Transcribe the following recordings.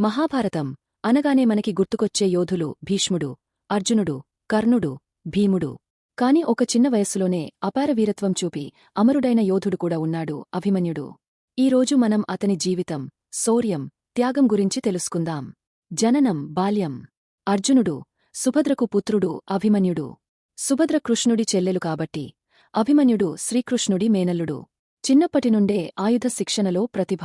మహాభారతం అనగానే మనకి గుర్తుకొచ్చే యోధులు భీష్ముడు అర్జునుడు కర్ణుడు భీముడు. కాని ఒక చిన్న వయస్సులోనే అపార వీరత్వం చూపి అమరుడైన యోధుడు కూడా ఉన్నాడు అభిమన్యుడు. ఈరోజు మనం అతని జీవితం శౌర్యం త్యాగం గురించి తెలుసుకుందాం. జననం బాల్యం. అర్జునుడు సుభద్రకు పుత్రుడు అభిమన్యుడు. సుభద్ర కృష్ణుడి చెల్లెలు కాబట్టి అభిమన్యుడు శ్రీకృష్ణుడి మేనల్లుడు. చిన్నప్పటినుండే ఆయుధ శిక్షణలో ప్రతిభ.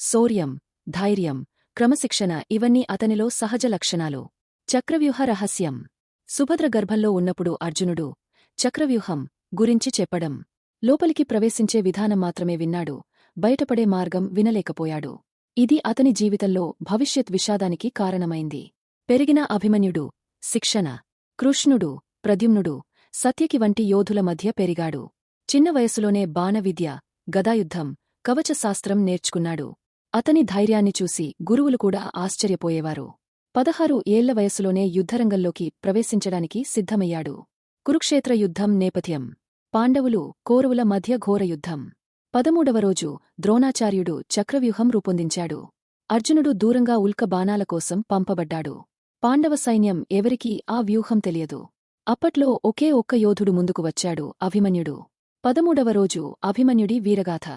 శౌర్యం ధైర్యం క్రమశిక్షణ ఇవన్నీ అతనిలో సహజ లక్షణాలు. చక్రవ్యూహ రహస్యం. సుభద్ర గర్భంలో ఉన్నప్పుడు అర్జునుడు చక్రవ్యూహం గురించి చెప్పడం. లోపలికి ప్రవేశించే విధానం మాత్రమే విన్నాడు. బయటపడే మార్గం వినలేకపోయాడు. ఇది అతని జీవితంలో భవిష్యత్ విషాదానికి కారణమైంది. పెరిగిన అభిమన్యుడు శిక్షణ. కృష్ణుడు ప్రద్యుమ్నుడు సత్యకి వంటి యోధుల మధ్య పెరిగాడు. చిన్న వయసులోనే బాణవిద్య గదాయుద్ధం కవచశాస్త్రం నేర్చుకున్నాడు. అతని ధైర్యాన్ని చూసి గురువులు కూడా ఆశ్చర్యపోయేవారు. పదహారు ఏళ్ళ వయసులోనే యుద్ధరంగంలోకి ప్రవేశించడానికి సిద్ధమయ్యాడు. కురుక్షేత్ర యుద్ధం నేపథ్యం. పాండవులు కోరువుల మధ్య ఘోర యుద్ధం. పదమూడవ రోజు ద్రోణాచార్యుడు చక్రవ్యూహం రూపొందించాడు. అర్జునుడు దూరంగా ఉల్క బాణాల కోసం పంపబడ్డాడు. పాండవ సైన్యం ఎవరికీ ఆ వ్యూహం తెలియదు. అప్పట్లో ఒకే ఒక్క యోధుడు ముందుకు వచ్చాడు అభిమన్యుడు. పదమూడవ రోజు అభిమన్యుడి వీరగాథ.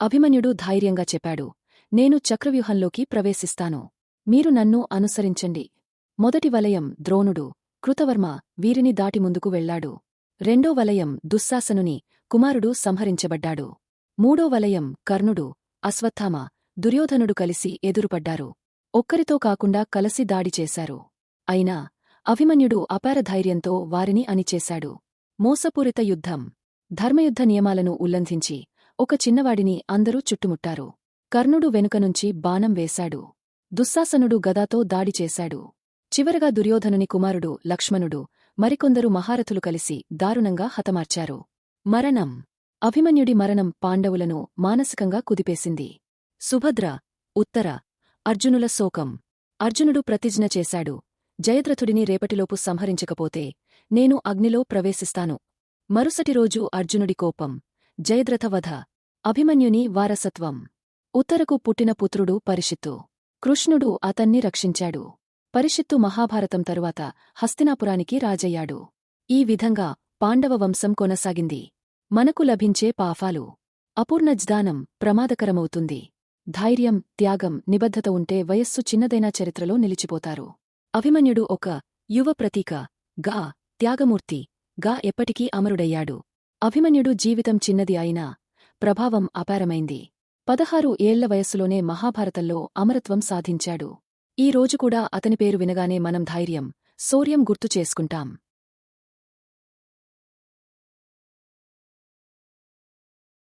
అభిమన్యుడు ధైర్యంగా చెప్పాడు నేను చక్రవ్యూహంలోకి ప్రవేశిస్తాను. మీరు నన్ను అనుసరించండి. మొదటి వలయం ద్రోణుడు కృతవర్మ వీరిని దాటి ముందుకు వెళ్ళాడు రెండో వలయం దుశ్శాసనుని కుమారుడు సంహరించబడ్డాడు. మూడో వలయం కర్ణుడు అశ్వత్థామ దుర్యోధనుడు కలిసి ఎదురుపడ్డారు. ఒక్కరితో కాకుండా కలసి దాడి చేశారు. అయినా అభిమన్యుడు అపార ధైర్యంతో వారిని అనిచేశాడు మోసపూరిత యుద్ధం. ధర్మయుద్ధ నియమాలను ఉల్లంఘించి ఒక చిన్నవాడిని అందరూ చుట్టుముట్టారు. కర్ణుడు వెనుకనుంచి బాణం వేశాడు. దుశ్శాసనుడు గదాతో దాడి చేశాడు. చివరగా దుర్యోధనుని కుమారుడు లక్ష్మణుడు మరికొందరు మహారథులు కలిసి దారుణంగా హతమార్చారు. మరణం. అభిమన్యుడి మరణం పాండవులను మానసికంగా కుదిపేసింది. సుభద్ర. ఉత్తర. అర్జునుల శోకం. అర్జునుడు ప్రతిజ్ఞ చేశాడు. జయద్రథుడిని రేపటిలోపు సంహరించకపోతే నేను అగ్నిలో ప్రవేశిస్తాను. మరుసటి రోజు అర్జునుడి కోపం. జయద్రథవధ అభిమన్యుని వారసత్వం. ఉత్తరకు పుట్టిన పుత్రుడు పరిషిత్తు కృష్ణుడు అతన్ని రక్షించాడు. పరిషిత్తు మహాభారతం తరువాత హస్తినాపురానికి రాజయ్యాడు. ఈ విధంగా పాండవ వంశం కొనసాగింది. మనకు లభించే పాఫాలు అపూర్ణజ్దానం ప్రమాదకరమవుతుంది. ధైర్యం త్యాగం నిబద్ధత ఉంటే వయస్సు చిన్నదైనా చరిత్రలో నిలిచిపోతారు. అభిమన్యుడు ఒక యువ ప్రతీక. గా త్యాగమూర్తి. గా ఎప్పటికీ అమరుడయ్యాడు. అభిమన్యుడు జీవితం చిన్నది అయినా ప్రభావం అపారమైంది. పదహారు ఏళ్ళ వయస్సులోనే మహాభారతంలో అమరత్వం సాధించాడు. ఈ రోజు కూడా అతని పేరు వినగానే మనం ధైర్యం శౌర్యం గుర్తు చేసుకుంటాం.